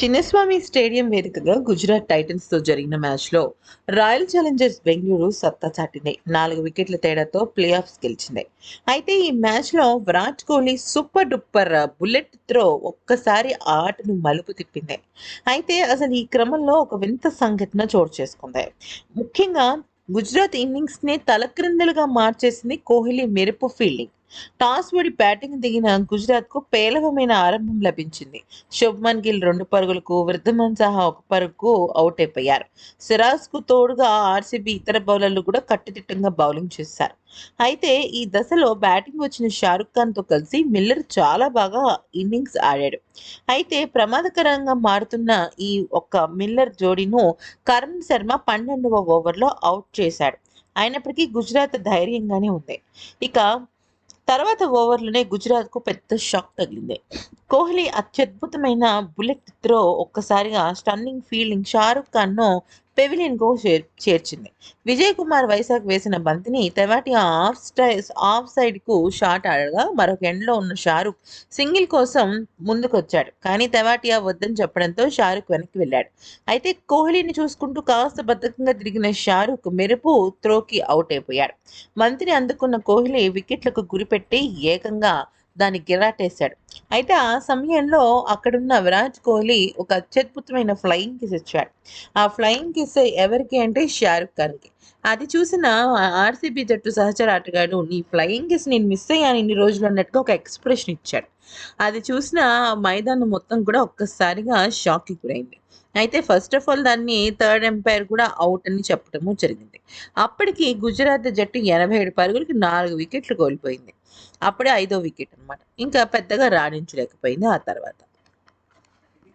Chinnaswamy stadium వేదికగా గుజరాత్ టైటన్స్తో జరిగిన మ్యాచ్లో రాయల్ ఛాలెంజర్స్ బెంగళూరు సత్తా చాటింది. నాలుగు వికెట్ల తేడాతో ప్లే ఆఫ్స్ గెలిచింది. అయితే ఈ మ్యాచ్లో Virat Kohli super duper bullet throw ఒక్కసారి ఆటను మలుపు తిప్పింది. అయితే అసలు ఈ క్రమంలో ఒక వింత సంఘటన చోటు చేసుకుంది. ముఖ్యంగా గుజరాత్ ఇన్నింగ్స్ని తలక్రిందులుగా మార్చేసింది కోహ్లీ మెరుపు ఫీల్డింగ్. టాస్ ఓడి బ్యాటింగ్ దిగిన గుజరాత్కు పేలవమైన ఆరంభం లభించింది. శుభ్మన్ గిల్ రెండు పరుగులకు వృద్ధమన్ సహా ఒక పరుగుకు అవుట్ అయిపోయారు. సిరాజ్కు తోడుగా ఆర్సీబీ ఇతర బౌలర్లు కూడా కట్టుదిట్టంగా బౌలింగ్ చేశారు. అయితే ఈ దశలో బ్యాటింగ్ వచ్చిన షారుఖ్ ఖాన్తో కలిసి మిల్లర్ చాలా బాగా ఇన్నింగ్స్ ఆడాడు. అయితే ప్రమాదకరంగా మారుతున్న ఈ ఒక్క మిల్లర్ జోడీను కరణ్ శర్మ పన్నెండవ ఓవర్లో అవుట్ చేశాడు. అయినప్పటికీ గుజరాత్ ధైర్యంగానే ఉంది. ఇక తర్వాత ఓవర్లోనే గుజరాత్కు పెద్ద షాక్ తగిలింది. కోహ్లీ అత్యద్భుతమైన బుల్లెట్ త్రో ఒక్కసారిగా స్టన్నింగ్ ఫీల్డింగ్ షారుఖ్ ఖాన్ను పెవిలియన్కు చేర్ చేర్చింది. విజయ్ కుమార్ వైశాఖ్ వేసిన బంతిని తెవాటి ఆఫ్ స్టై ఆఫ్ సైడ్కు షాట్ ఆడగా మరొక ఎండ్లో ఉన్న షారుఖ్ సింగిల్ కోసం ముందుకొచ్చాడు. కానీ తెవాటియా వద్దని చెప్పడంతో షారుఖ్ వెనక్కి వెళ్ళాడు. అయితే కోహ్లీని చూసుకుంటూ కాస్త బద్ధకంగా తిరిగిన షారుఖ్ మెరుపు త్రోకి అవుట్ అయిపోయాడు. బంతిని అందుకున్న కోహ్లీ వికెట్లకు గురిపెట్టి ఏకంగా దాన్ని గిరాటేశాడు. అయితే ఆ సమయంలో అక్కడున్న విరాట్ కోహ్లీ ఒక అత్యద్భుతమైన ఫ్లయింగ్ కిస్ ఇచ్చాడు. ఆ ఫ్లయింగ్ కిస్ ఎవరికి అంటే షారుఖ్ ఖాన్కి. అది చూసిన ఆర్సీబీ జట్టు సహచర ఆటగాడు నీ ఫ్లయింగ్ కిస్ నేను మిస్ అయ్యాను ఇన్ని రోజులు అన్నట్టుగా ఒక ఎక్స్ప్రెషన్ ఇచ్చాడు. అది చూసిన మైదానం మొత్తం కూడా ఒక్కసారిగా షాక్కి గురైంది. అయితే ఫస్ట్ ఆఫ్ ఆల్ దాన్ని థర్డ్ ఎంపైర్ కూడా అవుట్ అని చెప్పడము జరిగింది. అప్పటికి గుజరాత్ జట్టు ఎనభై ఏడు పరుగులకి నాలుగు వికెట్లు కోల్పోయింది. అప్పుడే ఐదో వికెట్ అన్నమాట. ఇంకా పెద్దగా రాణించలేకపోయింది ఆ తర్వాత.